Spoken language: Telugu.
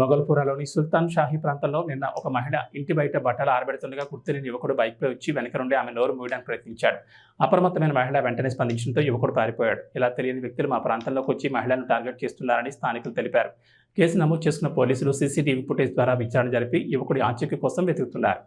మొగల్పురాలోని సుల్తాన్ షాహీ ప్రాంతంలో నిన్న ఒక మహిళ ఇంటి బయట బట్టలు ఆరబెడుతుండగా గుర్తులేని యువకుడు బైక్పై వచ్చి వెనక నుండి ఆమె నోరు మూయడానికి ప్రయత్నించాడు. అప్రమత్తమైన మహిళ వెంటనే స్పందించడంతో యువకుడు పారిపోయాడు. ఇలా తెలియని వ్యక్తులు మా ప్రాంతంలోకి వచ్చి మహిళలను టార్గెట్ చేస్తున్నారని స్థానికులు తెలిపారు. కేసు నమోదు చేసుకున్న పోలీసులు సీసీటీవీ ఫుటేజ్ ద్వారా విచారణ జరిపి యువకుడి ఆచూకీ కోసం వెతుకుతున్నారు.